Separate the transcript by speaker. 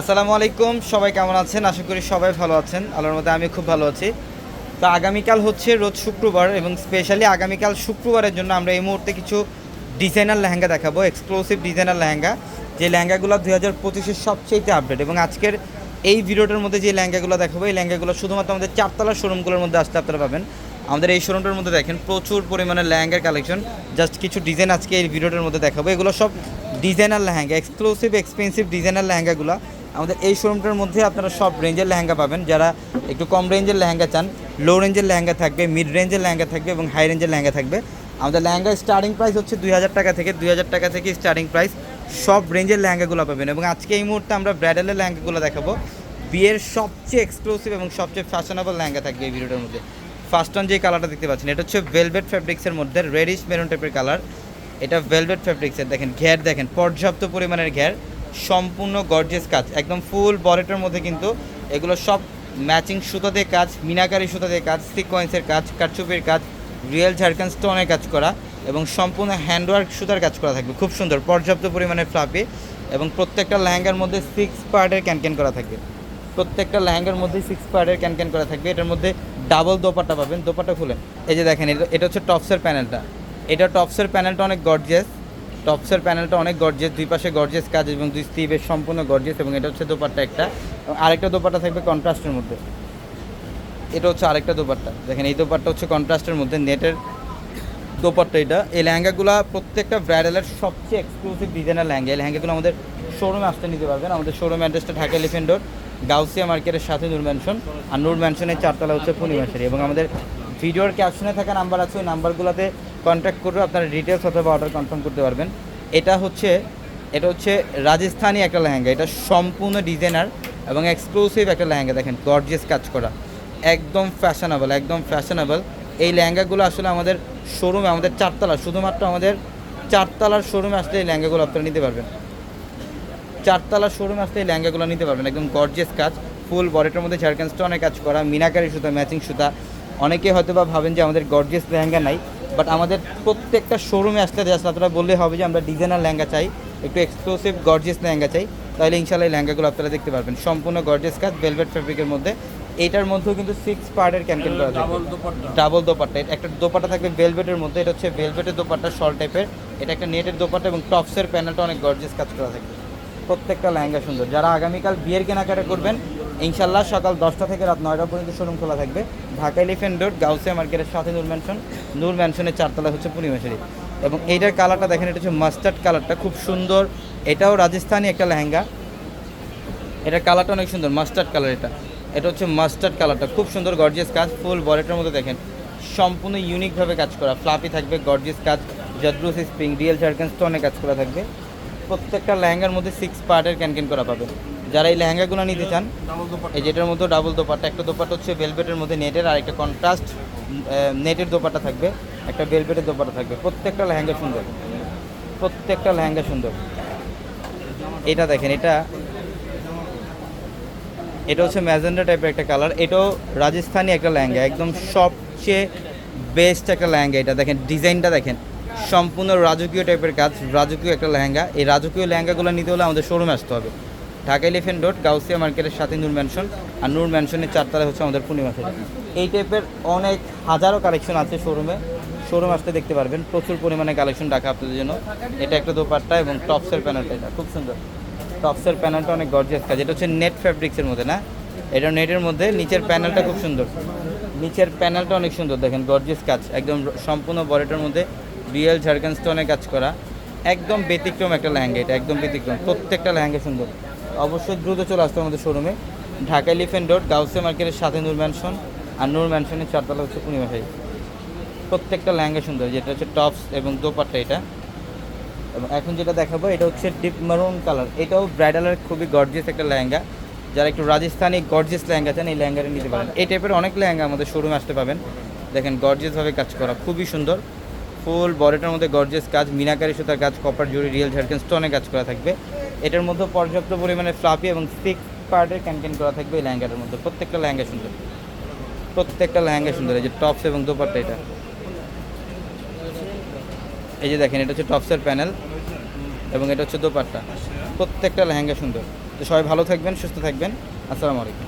Speaker 1: আসসালামু আলাইকুম, সবাই কেমন আছেন? আশা করি সবাই ভালো আছেন। আল্লাহর মধ্যে আমি খুব ভালো আছি। তো আগামীকাল হচ্ছে রোজ শুক্রবার এবং স্পেশালি আগামীকাল শুক্রবারের জন্য আমরা এই মুহূর্তে কিছু ডিজাইনার লেহেঙ্গা দেখাবো এক্সক্লুসিভ ডিজাইনার লেহেঙ্গা, যে লেহেঙ্গাগুলো দুই হাজার পঁচিশের সবচেয়ে আপডেট এবং আজকের এই ভিডিওটার মধ্যে যে লেহেঙ্গাগুলো দেখাবো, এই লেহেঙ্গাগুলো শুধুমাত্র আমাদের চারতলা শোরুমগুলোর মধ্যে আসতে আপনারা পাবেন। আমাদের এই শোরুমটার মধ্যে দেখেন, প্রচুর পরিমাণে লেহেঙ্গার কালেকশন জাস্ট কিছু ডিজাইন আজকে এই ভিডিওটার মধ্যে দেখাবো। এগুলো সব designer lehenga exclusive expensive designer লেহেঙ্গাগুলো। আমাদের এই শোরুমটার মধ্যে আপনারা সব রেঞ্জের লেহেঙ্গা পাবেন। যারা একটু কম রেঞ্জের লেহেঙ্গা চান লো রেঞ্জের লেহেঙ্গা থাকবে মিড রেঞ্জের লেহেঙ্গা থাকবে এবং হাই রেঞ্জের লেহেঙ্গা থাকবে। আমাদের লেহেঙ্গা স্টার্টিং প্রাইস হচ্ছে দুই হাজার টাকা থেকে, দুই হাজার টাকা থেকে স্টার্টিং প্রাইস সব রেঞ্জের লেহেঙ্গাগুলো পাবেন এবং আজকে এই মুহূর্তে আমরা ব্রাইডালের লেহেঙ্গাগুলো দেখাবো। বিয়ের সবচেয়ে এক্সক্লুসিভ এবং সবচেয়ে ফ্যাশনেবল লেহেঙ্গা থাকবে এই ভিডিওটার মধ্যে। ফার্স্ট অন যে কালারটা দেখতে পাচ্ছেন, এটা হচ্ছে ভেলভেট ফ্যাব্রিক্সের মধ্যে রেডিশ মেরুন টাইপের কালার এটা ভেলভেট ফ্যাব্রিক্সের দেখেন ঘের, দেখেন পর্যাপ্ত পরিমাণের ঘের। সম্পূর্ণ গর্জেস কাজ। একদম ফুল বরেটের মধ্যে কিন্তু এগুলো সব ম্যাচিং সুতো দিয়ে কাজ, মিনাকারি সুতো দিয়ে কাজ সিকোয়েন্সের কাজ কাটচুপির কাজ রিয়েল ঝাড়খান স্টোনের কাজ করা এবং সম্পূর্ণ হ্যান্ডওয়ার্ক সুতার কাজ করা থাকবে। খুব সুন্দর, পর্যাপ্ত পরিমাণে ফ্লাপি এবং প্রত্যেকটা লেহেঙ্গার মধ্যে সিক্স পার্টের ক্যানক্যান করা থাকবে প্রত্যেকটা লেহেঙ্গার মধ্যে সিক্স পার্টের ক্যানক্যান করা থাকবে। এটার মধ্যে ডাবল দোপাটা পাবেন। দোপাটা খুলেন এই যে দেখেন, এটা হচ্ছে টপসের প্যানেলটা এটা টপসের প্যানেলটা অনেক গর্জিয়াস টপসের প্যানেলটা অনেক গর্জিয়াস দুই পাশে গর্জেস কাজ এবং দুই স্লিভের সম্পূর্ণ গর্জিয়াস এবং এটা হচ্ছে দোপাট্টা একটা। আরেকটা দোপাট্টা থাকবে কন্ট্রাস্টের মধ্যে। এটা হচ্ছে আরেকটা দোপাট্টা। দেখেন, এই দোপাট্টা হচ্ছে কন্ট্রাস্টের মধ্যে নেটের দোপাট্টা এটা। এই লেহেঙ্গাগুলো প্রত্যেকটা ব্রাইডালের সবচেয়ে এক্সক্লুসিভ ডিজাইনার লেহেঙ্গা। এই লেহেঙ্গাগুলো আমাদের শোরুমে আসতে নিতে পারবেন। আমাদের শোরুম অ্যাড্রেসটা ঢাকা এলিফেন্ট রোড গাউসিয়া মার্কেটের সাথে নূর ম্যানশন আর নূর ম্যানশনের চারতলা হচ্ছে পূর্ণিমাশারি। এবং আমাদের ভিডিওর ক্যাপশনে থাকা নাম্বার আছে, ওই নাম্বারগুলোতে কন্ট্যাক্ট করে আপনারা ডিটেলস অথবা অর্ডার কনফার্ম করতে পারবেন। এটা হচ্ছে এটা হচ্ছে রাজস্থানি একটা লেহেঙ্গা, এটা সম্পূর্ণ ডিজাইনার এবং এক্সক্লুসিভ একটা লেহেঙ্গা, দেখেন গর্জিয়াস কাজ করা। একদম ফ্যাশনেবল একদম ফ্যাশনেবল এই লেহেঙ্গাগুলো আসলে আমাদের শোরুমে আমাদের চারতলা, শুধুমাত্র আমাদের চারতলার শোরুমে আসলে এই লেহেঙ্গাগুলো আপনারা নিতে পারবেন। চারতলার শোরুমে আসলে এই লেহেঙ্গাগুলো নিতে পারবেন, একদম গর্জিয়াস কাজ। ফুল বডিটার মধ্যে ঝাড়খান স্টোনের কাজ করা, মিনাকারি সুতা ম্যাচিং সুতা। অনেকে হয়তো বা ভাবেন যে আমাদের গর্জিয়াস লেহেঙ্গা নাই বাট আমাদের প্রত্যেকটা শোরুমে আসলে জাস্ট আপনারা বললে হবে যে আমরা ডিজাইনার লেহেঙ্গা চাই একটু এক্সক্লুসিভ গর্জিয়াস লেহেঙ্গা চাই তাহলে ইনশাল্লাহ এই লেহেঙ্গাগুলো আপনারা দেখতে পারবেন। সম্পূর্ণ গর্জিয়াস কাজ ভেলভেট ফ্যাব্রিকের মধ্যে। এইটার মধ্যেও কিন্তু সিক্স পার্টের ক্যাম্পেন করা থাকবে ডাবল দোপাট্টা। একটা দোপাট্টা থাকবে ভেলভেটের মধ্যে। এটা হচ্ছে ভেলভেটের দোপাট্টা শল টাইপের এটা একটা নেটের দোপাট্টা এবং টপসের প্যানেলটা অনেক গর্জিয়াস কাজ করা থাকবে প্রত্যেকটা লেহেঙ্গা সুন্দর। যারা আগামীকাল বিয়ের কেনাকাটা করবেন ইনশাল্লাহ সকাল দশটা থেকে রাত নয়টা পর্যন্ত শোরুম খোলা থাকবে। ঢাকা এলিফেন্ট রোড গাউসিয়া মার্কেটের সাথে নূর ম্যানশন নূর ম্যানশনের চারতলা হচ্ছে পূর্ণিমাশারি এবং এইটার কালারটা দেখেন, এটা হচ্ছে মাস্টার্ড কালারটা খুব সুন্দর। এটাও রাজস্থানি একটা লেহেঙ্গা। এটার কালারটা অনেক সুন্দর মাস্টার্ড কালার এটা। এটা হচ্ছে মাস্টার্ড কালারটা খুব সুন্দর গর্জিয়াস কাজ ফুল বলেটের মধ্যে দেখেন। সম্পূর্ণ ইউনিকভাবে কাজ করা ফ্লাপি থাকবে গর্জিয়াস কাজ। জদ্রুস স্প্রিং রিয়েল ঝাড়খান স্টোনে কাজ করা থাকবে। প্রত্যেকটা লেহেঙ্গার মধ্যে সিক্স পার্টের ক্যানকেন করা পাবে। যারা এই লেহেঙ্গাগুলো নিতে চান, এই যেটার মধ্যে ডাবল দোপাট্টা, একটা দোপাট্টা হচ্ছে ভেলভেটের মধ্যে নেটের, আর একটা কন্ট্রাস্ট নেটের দোপাট্টা থাকবে, একটা ভেলভেটের দোপাট্টা থাকবে। প্রত্যেকটা লেহেঙ্গা সুন্দর। প্রত্যেকটা লেহেঙ্গা সুন্দর। এটা দেখেন, এটা এটা হচ্ছে ম্যাজেন্ডা টাইপের একটা কালার এটাও রাজস্থানি একটা লেহেঙ্গা, একদম সবচেয়ে বেস্ট একটা লেহেঙ্গা এটা। দেখেন, ডিজাইনটা দেখেন, সম্পূর্ণ রাজকীয় টাইপের কাজ, রাজকীয় একটা লেহেঙ্গা। এই রাজকীয় লেহেঙ্গাগুলো নিতে হলে আমাদের শোরুমে আসতে হবে। ঢাকা এলিফেন্ট রোড গাউসিয়া মার্কেটের সাথে নূর ম্যানশন আর নূর ম্যানশনের চারতলা হচ্ছে আমাদের পূর্ণিমা থেকে এই টাইপের অনেক হাজারো কালেকশন আছে শোরুমে শোরুম আসতে দেখতে পারবেন। প্রচুর পরিমাণে কালেকশন রাখা আপনাদের জন্য। এটা একটা দোপাট্টা এবং টপসের প্যানেলটা এটা। খুব সুন্দর। টপসের প্যানেলটা অনেক গর্জিয়াস কাজ। এটা হচ্ছে নেট ফ্যাব্রিক্সের মধ্যে, না? এটা নেটের মধ্যে নিচের প্যানেলটা খুব সুন্দর। নিচের প্যানেলটা অনেক সুন্দর। দেখেন গর্জিয়াস কাজ। একদম সম্পূর্ণ বডিটার মধ্যে রিয়েল ঝাড়খান স্টোনের কাজ করা। একদম ব্যতিক্রম একটা লেহেঙ্গা এটা। একদম ব্যতিক্রম। প্রত্যেকটা লেহেঙ্গা সুন্দর। অবশ্যই দ্রুত চলে আসতে আমাদের শোরুমে ঢাকা এলিফেন্ট রোড গাউসে মার্কেটের সাথে নূর ম্যানশন আর নূর ম্যানশনের চারতলা হচ্ছে পূর্ণিমাশাই প্রত্যেকটা লেহেঙ্গা সুন্দর, যেটা হচ্ছে টপস এবং দোপাট্টা এটা। এবং এখন যেটা দেখাবো, এটা হচ্ছে ডিপ মারুন কালার এটাও ব্রাইডালের খুবই গর্জিয়াস একটা লেহেঙ্গা। যারা একটু রাজস্থানি গর্জিয়াস লেহেঙ্গা চান, এই লেহেঙ্গাটা নিতে পারেন। এই টাইপের অনেক লেহেঙ্গা আমাদের শোরুমে আসতে পাবেন। দেখেন গর্জিয়াসভাবে কাজ করা, খুবই সুন্দর। ফুল বডিটার মধ্যে গর্জিয়াস কাজ, মিনাকারি সুতার কাজ কপার জুড়ি রিয়েল ঝাড়খান স্টোনে কাজ করা থাকবে। এটার মধ্যে পর্যাপ্ত পরিমাণে ফ্লাপি এবং সিক্স পার্টের ক্যানক্যান করা থাকবে এই লেহেঙ্গাটার মধ্যে। প্রত্যেকটা লেহেঙ্গা সুন্দর। প্রত্যেকটা লেহেঙ্গা সুন্দর। এই যে টপস এবং দোপাট্টা এটা। এই যে দেখেন, এটা হচ্ছে টপসের প্যানেল এবং এটা হচ্ছে দোপাট্টা। প্রত্যেকটা লেহেঙ্গা সুন্দর। তো সবাই ভালো থাকবেন, সুস্থ থাকবেন। আসসালামু আলাইকুম।